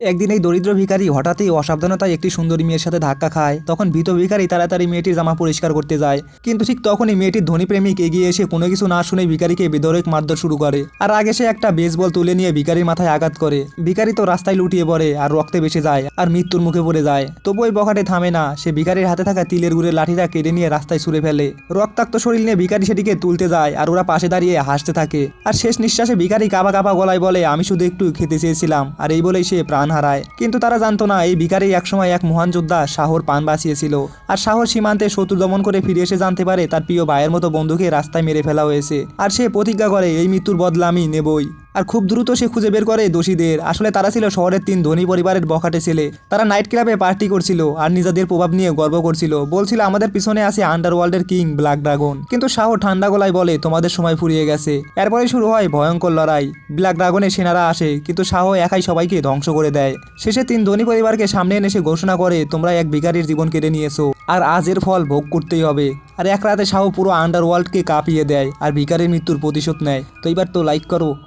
একদিন এই দরিদ্র ভিখারি হঠাৎই অসাবধানতায় একটি সুন্দরী মেয়ের সাথে ধাক্কা খায়। তখন ভীত ভিখারি তাড়াতাড়ি মেয়েটির জামা পরিষ্কার করতে যায়। কিন্তু ঠিক তখনই মেয়েটির ধনী প্রেমিক এগিয়ে এসে কোনো কিছু না শুনে ভিখারিকে বেদরেক মারধর শুরু করে। আর আগে সে একটা বেসবল তুলে নিয়ে ভিখারির মাথায় আঘাত করে। ভিখারি তো রাস্তায় লুটিয়ে পড়ে আর রক্তে বেসে যায় আর মৃত্যুর মুখে পড়ে যায়। তবু ওই বখাটে থামে না। সে ভিখারির হাতে থাকা তিলের গুড়ের লাঠিটা কেটে নিয়ে রাস্তায় ছুঁড়ে ফেলে। রক্তাক্ত শরীর নিয়ে ভিখারি সেটিকে তুলতে যায় আর ওরা পাশে দাঁড়িয়ে হাসতে থাকে। আর শেষ নিঃশ্বাসে ভিখারি কাবা কাবা গলায় বলে, আমি শুধু একটু খেতে চেয়েছিলাম। আর এই বলেই সে প্রাণ হারায়। কিন্তু তারা জানতো না, এই ভিখারি একসময় এক মহান যোদ্ধা শাহর পান বাঁচিয়েছিল। আর শাহর সীমান্তে শত্রু দমন করে ফিরে এসে জানতে পারে, তার প্রিয় ভাইয়ের মতো বন্ধুকে রাস্তায় মেরে ফেলা হয়েছে। আর সে প্রতিজ্ঞা করে, এই মৃত্যুর বদলা আমি নেবই। আর খুব দ্রুত সে খুঁজে বের করে দোষীদের। আসলে তারা ছিল শহরের তিন ধনী পরিবারের বখাটে ছেলে। তারা নাইট ক্লাবে পার্টি করছিল আর নিজেদের প্রভাব নিয়ে গর্ব করছিল। বলছিল, আমাদের পিছনে আছে আন্ডারওয়ার্ল্ডের কিং ব্ল্যাক ড্রাগন। কিন্তু শাহ ঠান্ডা গলায় বলে, তোমাদের সময় ফুরিয়ে গেছে। এরপরে শুরু হয় ভয়ঙ্কর লড়াই। ব্ল্যাক ড্রাগনের সেনারা আসে, কিন্তু শাহ একাই সবাইকে ধ্বংস করে দেয়। শেষে তিন ধনী পরিবারকে সামনে এনে সে ঘোষণা করে, তোমরা এক ভিখারির জীবন কেড়ে নিয়েছো। আর আজ এর ফল ভোগ করতেই হবে। আর এক রাতে শাহ পুরো আন্ডারওয়ার্ল্ডকে কাঁপিয়ে দেয়, আর ভিখারির মৃত্যুর প্রতিশোধ নেয়। তো এবার তো লাইক করো।